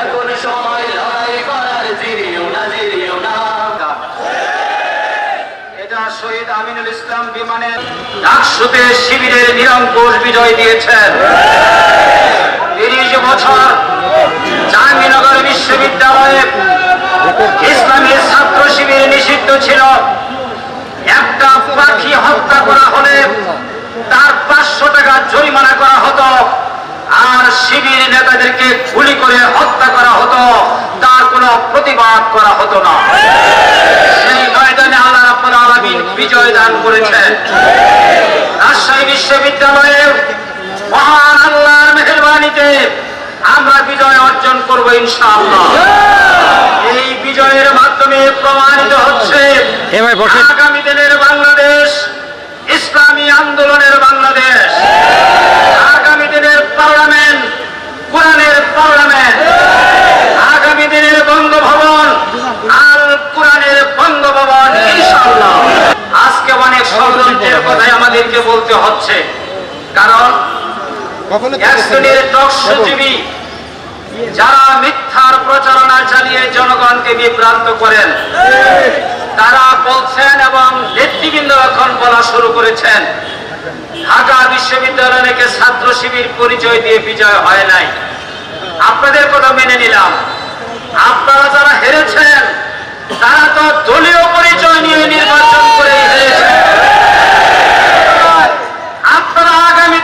এখন সময় লড়াই করার জিরিও শিবিরের নিরঙ্কুশ বিজয় দিয়েছেন। তিরিশ বছর জাহাঙ্গীরনগর বিশ্ববিদ্যালয়ে ইসলামের ছাত্র শিবির নিষিদ্ধ ছিল। নেতাদেরকে গুলি করে হত্যা করা হতো, তার কোনো প্রতিবাদ করা হতো না। সেই ময়দানে আল্লাহ রাব্বুল আলামিন বিজয় দান করেছেন। রাজশাহী বিশ্ববিদ্যালয়ে মহান আল্লাহর মেহেরবানিতে আমরা বিজয় অর্জন করব ইনশাআল্লাহ। এই বিজয়ের মাধ্যমে প্রমাণিত হচ্ছে এ ভাই বসেন। আগামী দিনের বাংলাদেশ ইসলামী আন্দোলনের বাংলাদেশ আগামী দিনের পার্লামেন্ট কোরআনের পার্লামেন্ট আগামী দিনের বঙ্গভবন আল কোরআনের বঙ্গভবন ইনশাআল্লাহ আজকে অনেক ষড়যন্ত্রের কথাই আমাদেরকে বলতে হচ্ছে। কারণ যারা মিথ্যার প্রচারণা চালিয়ে জনগণকে বিভ্রান্ত করেন তারা বলছেন এবং নেতৃবৃন্দ এখন বলা শুরু করেছেন ঢাকা বিশ্ববিদ্যালয় থেকে ছাত্র শিবির পরিচয় দিয়ে বিজয় হয় নাই। আপনাদের কথা মেনে নিলাম। আপনারা যারা হেরেছেন তারা তো দলীয় পরিচয় নিয়ে নির্বাচন করে হেরেছেন আপনারা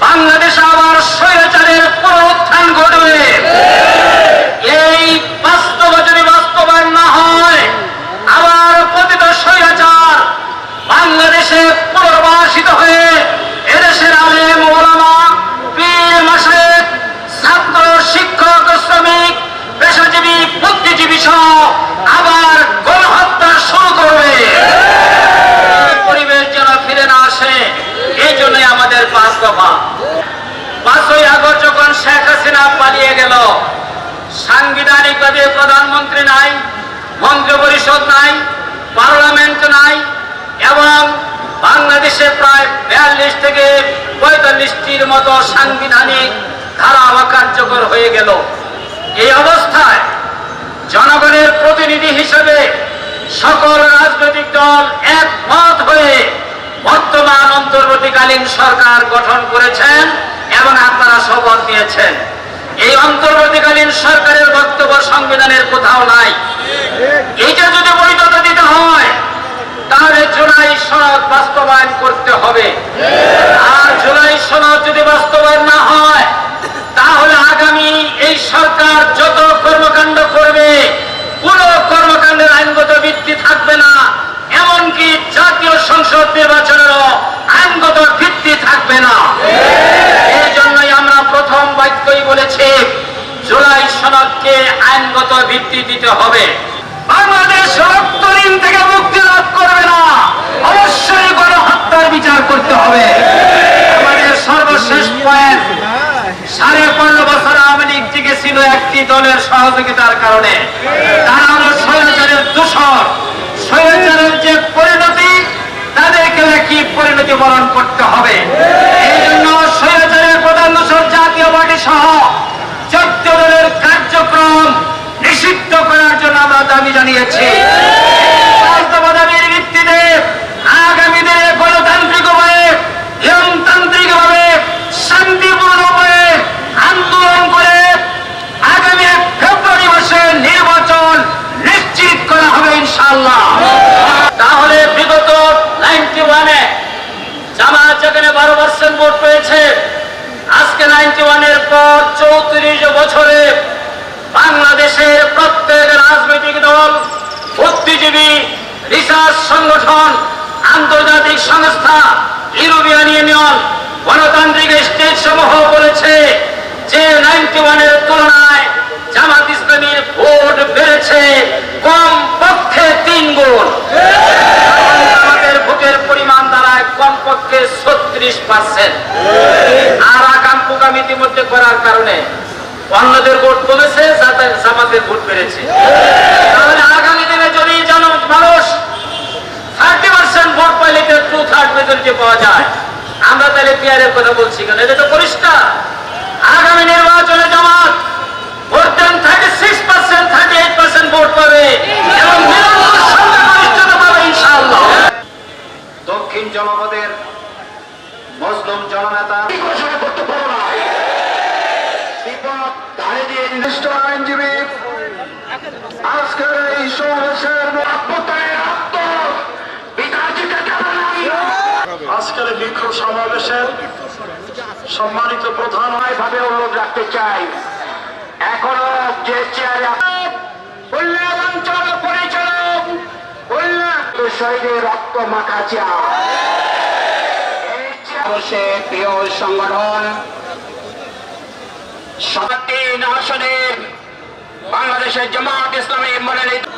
বাংলাদেশ আবার স্বৈরাচারের পুনরুত্থান ঘটবে এই বাস্তব যদি বাস্তবায়ন না হয় আবার প্রতিটা স্বৈরাচার বাংলাদেশে পুনর্বাসিত হয়ে এদেশের আলেম ওলামা পীর মাসায়েক ছাত্র শিক্ষক শ্রমিক পেশাজীবী বুদ্ধিজীবী সহ আবার গণহত্যা শুরু করবে পরিবেশ যেন ফিরে না আসে এই জন্যই আমাদের পাঁচ দফা পাঁচই আগস্ট যখন শেখ হাসিনা পালিয়ে গেল সাংবিধানিকভাবে প্রধানমন্ত্রী নাই মন্ত্রী পরিষদ নাই, পার্লামেন্ট নাই, এবং বাংলাদেশে প্রায় বিয়াল্লিশ থেকে পঁয়তাল্লিশটির মতো সাংবিধানিক ধারা কার্যকর হয়ে গেল। এই অবস্থায় জনগণের প্রতিনিধি হিসেবে সকল রাজনৈতিক দল একমত হয়ে বর্তমান অন্তর্বর্তীকালীন সরকার গঠন করেছেন এবং আপনারা শপথ নিয়েছেন। এই অন্তর্বর্তীকালীন সরকারের বক্তব্য সংবিধানের কোথাও নাই। এইটা যদি বৈধতা দিতে হয়, তাহলে জুলাই সনদ বাস্তবায়ন করতে হবে। আর জুলাই সনদ যদি বাস্তবায়ন না হয় তাহলে আগামী এই সরকার যত কর্মকাণ্ড করবে কোন কর্মকাণ্ডের আইনগত ভিত্তি থাকবে না এমনকি জাতীয় সংসদ নির্বাচনেরও আইনগত ভিত্তি থাকবে না এই জন্যই আমরা প্রথম বাক্যই বলেছি জুলাই সনদকে আইনগত ভিত্তি দিতে হবে। বাংলাদেশ রক্ত ঋণ থেকে মুক্তি লাভ করবে না। অবশ্যই গণহত্যার বিচার করতে হবে। আমাদের সর্বশেষ পয়েন্ট সাড়ে পনেরো বছর আওয়ামী লীগ টিকে ছিল একটি দলের সহযোগিতার কারণে। তারা হলো স্বৈরাচারের দূষণ স্বৈরাচারের যে পরিণতি, তাদেরকে কি পরিণতি বরণ করতে হবে এই জন্য স্বৈরাচারের প্রধান দূষণ জাতীয় পার্টি সহ চোদ্দ দলের কার্যক্রম নিষিদ্ধ করার জন্য আমরা দাবি জানিয়েছি বাস্তব দাবির ভিত্তিতে আগামী দিনে গণতান্ত্রিক উপায়ে নিয়মতান্ত্রিক ভাবে শান্তিপূর্ণ উপায়ে আন্দোলন করে আগামী এক ফেব্রুয়ারি মাসে নির্বাচন নিশ্চিত করা হবে ইনশাআল্লাহ তাহলে বিগত নাইনটি ওয়ানে জামাত যেখানে বারো পার্সেন্ট ভোট পেয়েছে আজকে নাইনটি ওয়ানের পর চৌত্রিশ বছরে বাংলাদেশের প্রত্যেক রাজনৈতিক দল বুদ্ধিজীবী রিসার্চ সংগঠন আন্তর্জাতিক সংস্থা ইউরোপিয়ান ইউনিয়ন গণতান্ত্রিক স্টেট সমূহ বলেছে যে নাইনটি ওয়ানের তুলনায় জামাত ইসলামীর ভোট বেড়েছে কম পক্ষে তিন গুণ পক্ষে ছত্রিশ আর করার কারণে ভোট ভোট তাহলে আগামী দিনে যদি জন ভোট পাওয়া যায়। আমরা তাহলে পিয়ারের কথা বলছি কেন? এটা তো পরিষ্কার। আগামী নির্বাচনে জামাত ভোট দেন thirty six percent thirty eight percent vote পাবে এবং দক্ষিণ জনপদের মজলুম জননেতা ঘোষণা করতে পারো না। বিপদ ধারে দিয়ে নির্দিষ্ট আইনজীবী আজকের এই সমাবেশের আত্ম সম্মানিত প্রধান হয় ভাবে অনুরোধ রাখতে চাই। এখনও যে চেয়ারে রক্ত সংগঠন বাংলাদেশের জামাত ইসলামী মনোনীত